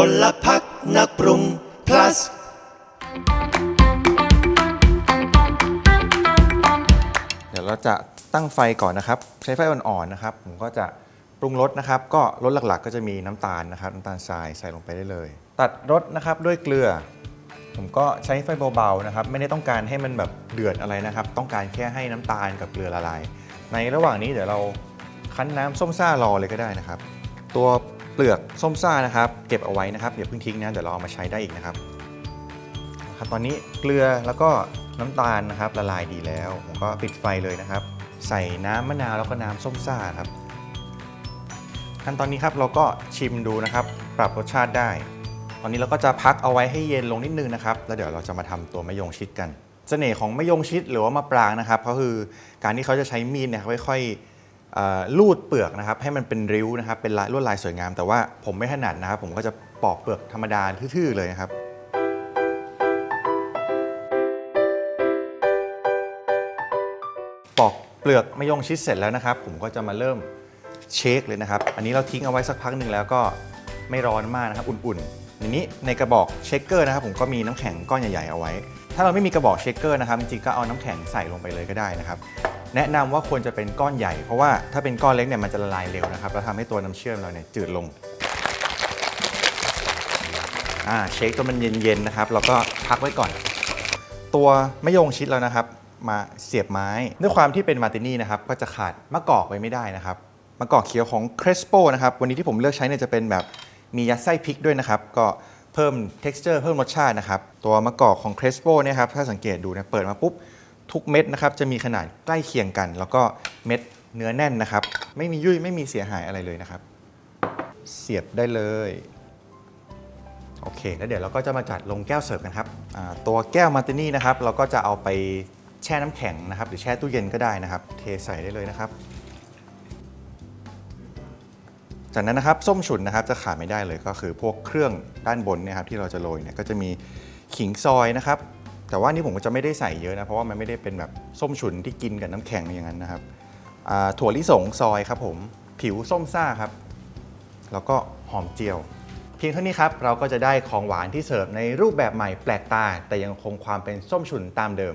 พลพักนักปรุง plus เดี๋ยวเราจะตั้งไฟก่อนนะครับ ใช้ไฟอ่อนๆนะครับ ผมก็จะปรุงรสนะครับ ก็รสหลักๆ ก็จะมีน้ำตาลนะครับน้ำตาลทรายใส่ลงไปได้เลย ตัดรสนะครับด้วยเกลือ ผมก็ใช้ไฟเบาๆนะครับ ไม่ได้ต้องการให้มันแบบเดือดอะไรนะครับ ต้องการแค่ให้น้ำตาลกับเกลือละลาย ในระหว่างนี้เดี๋ยวเราคั้นน้ำส้มซ่ารอเลยก็ได้นะครับ ตัว เปลือกส้มซ่านะครับเก็บเอาไว้นะครับอย่าเพิ่งทิ้งนะเดี๋ยวเราเอามาใช้ได้อีกนะครับครับตอนนี้เกลือแล้วก็น้ำตาลนะครับละลายดีแล้ว ผมก็ปิดไฟเลยนะครับ ใส่น้ำมะนาวแล้วก็น้ำส้มซ่าครับขั้นตอนนี้ครับเราก็ชิมดูนะครับ ปรับรสชาติได้ ตอนนี้เราก็จะพักเอาไว้ให้เย็นลงนิดนึงนะครับ แล้วเดี๋ยวเราจะมาทำตัวมะยงชิดกัน เสน่ห์ของมะยงชิดหรือว่ามะปรางนะครับก็คือการที่เขาจะใช้มีดเนี่ยค่อยๆเอ่อ ลูดเปลือกนะครับให้มันเป็นริ้วนะครับเป็นลายลวดลายสวยงาม แต่ว่าผมไม่ถนัดนะครับ ผมก็จะปอกเปลือกธรรมดาทื่อๆเลยนะครับปอกเปลือกไมะยงชิดเสร็จแล้วนะครับ ผมก็จะมาเริ่มเชคเลยนะครับ อันนี้เราทิ้งเอาไว้สักพักหนึ่งแล้วก็ไม่ร้อนมากนะครับอุ่นๆทีนี้ในกระบอกเชคเกอร์นะครับ ผมก็มีน้ำแข็งก้อนใหญ่ๆเอาไว้ ถ้าเราไม่มีกระบอกเชคเกอร์นะครับจริงๆก็เอาน้ำแข็งใส่ลงไปเลยก็ได้นะครับ แนะนำว่าควรจะเป็นก้อนใหญ่ เพราะว่าถ้าเป็นก้อนเล็กเนี่ยมันจะละลายเร็วนะครับแล้วทำให้ตัวน้ำเชื่อมเราเนี่ยจืดลงอ่าเชคจนมันเย็นๆนะครับเราก็พักไว้ก่อน ตัวมะยงชิดแล้วนะครับ มาเสียบไม้ด้วยความที่เป็นมาร์ตินี่นะครับก็จะขาดมะกอกไปไม่ได้นะครับมะกอกเขียวของครสโปนะครับวันนี้ที่ผมเลือกใช้เนี่ยจะเป็นแบบมียัดไส้พริกด้วยนะครับ ก็เพิ่ม texture เพิ่มรสชาตินะครับ ตัวมะกอกของครสโปเนี่ยครับถ้าสังเกตดูนะเปิดมาปุ๊บ ทุกเม็ดนะครับจะมีขนาดใกล้เคียงกัน แล้วก็เม็ดเนื้อแน่นนะครับ ไม่มียุ่ยไม่มีเสียหายอะไรเลยนะครับ เสียบได้เลยโอเค แล้วเดี๋ยวเราก็จะมาจัดลงแก้วเสิร์ฟกันครับตัวแก้วมาร์ตินี่นะครับ เราก็จะเอาไปแช่น้ำแข็งนะครับ หรือแช่ตู้เย็นก็ได้นะครับ เทใส่ได้เลยนะครับ จากนั้นนะครับส้มฉุนนะครับจะขาดไม่ได้เลยก็คือพวกเครื่องด้านบนเนยครับที่เราจะโรยเนี่ยก็จะมีขิงซอยนะครับ แต่ว่านี่ผมก็จะไม่ได้ใส่เยอะนะ เพราะว่ามันไม่ได้เป็นแบบส้มฉุนที่กินกับน้ำแข็งอย่างนั้นนะครับถั่วลิสงซอยครับผมผิวส้มซ่าครับ แล้วก็หอมเจียว เพียงเท่านี้ครับ เราก็จะได้ของหวานที่เสิร์ฟในรูปแบบใหม่แปลกตา แต่ยังคงความเป็นส้มฉุนตามเดิม